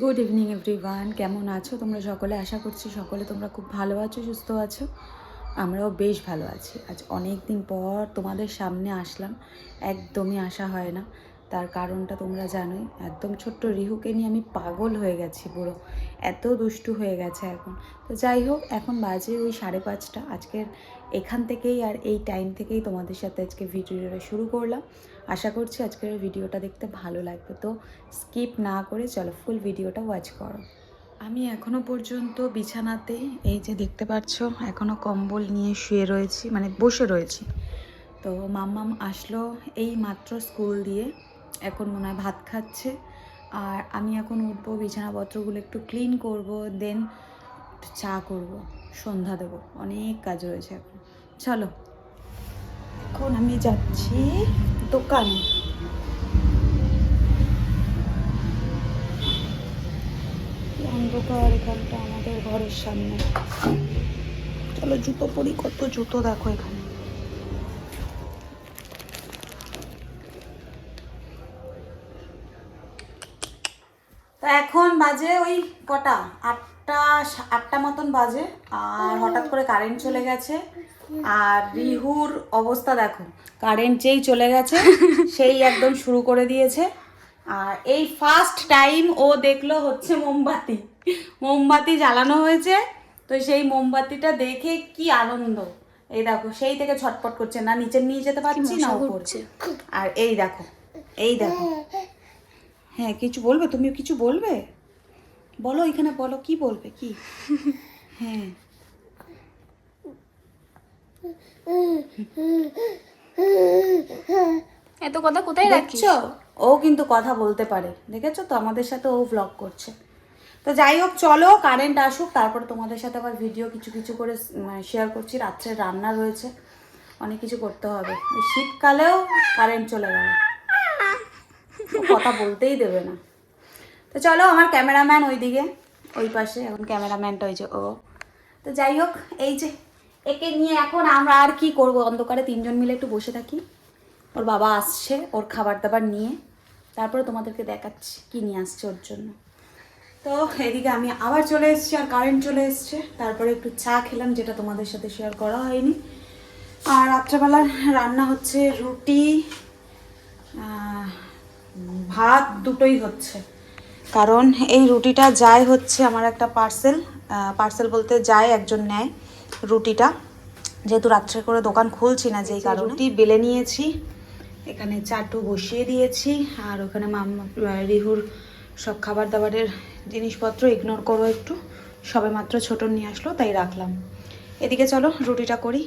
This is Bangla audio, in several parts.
গুড ইভিনিং এভরিওয়ান কেমন আছো? তোমরা সকলে আশা করছি সকলে তোমরা খুব ভালো আছো, সুস্থ আছো। আমরাও বেশ ভালো আছি। আজ অনেক দিন পর তোমাদের সামনে আসলাম। একদমই আসা হয় না। তার কারণটা তোমরা জানোই। একদম ছোট্ট রিহুকে নিয়ে আমি পাগল হয়ে গেছি পুরো। এত দুষ্টু হয়ে গেছে এখন। তো যাই হোক, এখন বাজে ওই সাড়ে পাঁচটা। আজকের এখান থেকেই আর এই টাইম থেকেই তোমাদের সাথে আজকে ভিডিওটা শুরু করলাম। আশা করছি আজকের ভিডিওটা দেখতে ভালো লাগবে। তো স্কিপ না করে চলো ফুল ভিডিওটা ওয়াচ করো। আমি এখনও পর্যন্ত বিছানাতে এই যে দেখতে পাচ্ছ, এখনও কম্বল নিয়ে শুয়ে রয়েছি মানে বসে রয়েছি। তো মাম্মাম আসলো এই মাত্র স্কুল দিয়ে। এখন মনে হয় ভাত খাচ্ছে। আর আমি এখন উঠবো, বিছানাপত্রগুলো একটু ক্লিন করব দেন চা করব, সন্ধ্যা দেবো। অনেক কাজ রয়েছে এখন। চলো। এখন আমি যাচ্ছি দোকানে। অন্ধকার এখানটা আমাদের ঘরের সামনে। চলো জুতো পরি, কত জুতো দেখো এখানে। তো এখন বাজে ওই কটা? আটটা আটটা মতন বাজে আর হঠাৎ করে কারেন্ট চলে গেছে। আর রিহুর অবস্থা দেখো কারেন্ট যেই চলে গেছে সেই একদম শুরু করে দিয়েছে। আর এই ফার্স্ট টাইম ও দেখল হচ্ছে মোমবাতি। মোমবাতি জ্বালানো হয়েছে তো সেই মোমবাতিটা দেখে কি আনন্দ। এই দেখো সেই থেকে ছটপট করছে না নিচে নিয়ে যেতে পারছি না করছে আর এই দেখো এই দেখো হ্যাঁ কিছু বলবে? তুমি কিছু বলবে? বলো এখানে বলো কি বলবে? কি? হ্যাঁ। এত কথা কোথায় রাখিস? দেখছ ও কিন্তু কথা বলতে পারে দেখেছ তো? আমাদের সাথে ও ব্লগ করছে। তো যাই হোক চলো কারেন্ট আসুক তারপরে তোমাদের সাথে আবার ভিডিও কিছু কিছু করে শেয়ার করছি। রাত্রে রান্না রয়েছে অনেক কিছু করতে হবে। শীতকালেও কারেন্ট চলে গেল। কথা বলতেই দেবে না। তো চলো আমার ক্যামেরাম্যান ওইদিকে, ওই পাশে, এখন ক্যামেরাম্যানটা যে ও। তো যাই হোক, এই যে, একে নিয়ে এখন আমরা আর কি করব? অন্ধকারে তিনজন মিলে একটু বসে থাকি। ওর বাবা আসছে, ওর খাবার দাবার নিয়ে। তারপরে তোমাদেরকে দেখাচ্ছি কি নিয়ে আসছে ওর জন্য। তো এদিকে আমি আবার চলে এসেছি, আর কারেন্ট চলে এসছে। তারপরে একটু চা খেলাম, যেটা তোমাদের সাথে শেয়ার করা হয়নি। আর রাত্রেবেলার রান্না হচ্ছে রুটি ভাত দুটোই হচ্ছে। কারণ এই রুটিটা যায় হচ্ছে আমার একটা পার্সেল পার্সেল বলতে যায় একজন নেয় রুটিটা। যেহেতু রাত্রে করে দোকান খুলছি না যেই কারণে। রুটি বেলে নিয়েছি এখানে চাটু বসিয়ে দিয়েছি আর ওখানে মাম্মা রিহুর সব খাবার দাবারের জিনিসপত্র ইগনোর করো একটু। সবে মাত্র ছোট নিয়ে আসলো তাই রাখলাম। এদিকে চলো রুটিটা করি।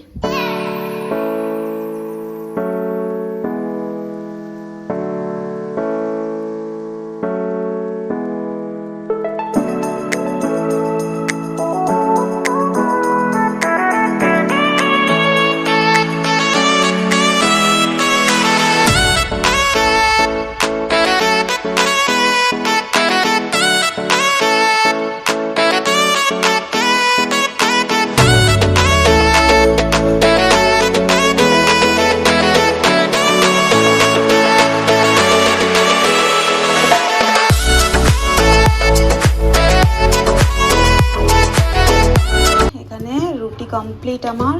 কমপ্লিট আমার।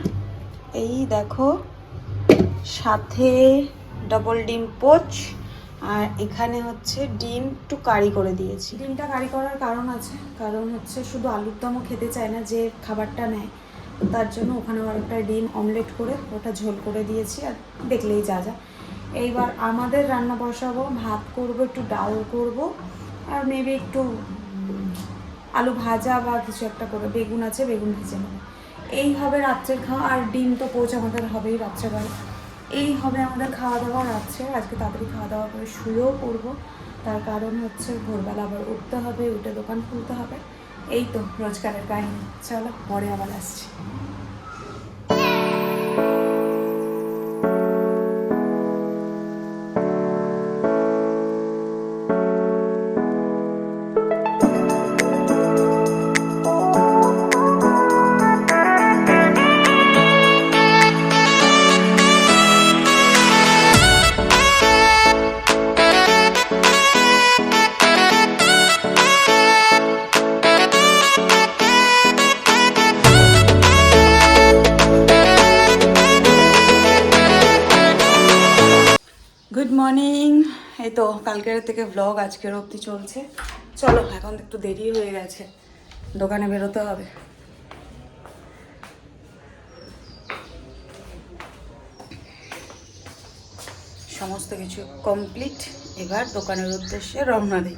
এই দেখো, সাথে ডবল ডিম পোচ, আর এখানে হচ্ছে ডিম একটু কারি করে দিয়েছি। ডিমটা কারি করার কারণ আছে, কারণ হচ্ছে শুধু আলুর দমও খেতে চায় না, যে খাবারটা নেয়। তার জন্য ওখানে আবার একটা ডিম অমলেট করে ওটা ঝোল করে দিয়েছি, আর দেখলেই যা যা। এইবার আমাদের রান্না বসাবো, ভাত করব, একটু ডাল করব, আর মেবি একটু আলু ভাজা বা কিছু একটা করে বেগুন আছে, বেগুন ভেজে নেব। এই হবে রাত্রের খাওয়া, আর ডিম তো পৌঁছ আমাদের হবেই রাত্রেবেলা। এই হবে আমাদের খাওয়া দাওয়া রাত্রে, আজকে তাড়াতাড়ি খাওয়া দাওয়া করে শুয়েও পড়ব। তার কারণ হচ্ছে ভোরবেলা আবার উঠতে হবে, উঠে দোকান খুলতে হবে। এই তো রোজগারের কাহিনী। চলো, পরে আবার আসছি। মর্নিং এই তো কালকের থেকে ব্লগ আজকের অবধি চলছে। চলো, এখন একটু দেরি হয়ে গেছে। দোকানে বেরোতে হবে। সমস্ত কিছু কমপ্লিট এবার দোকানের উদ্দেশ্যে রওনা দিই।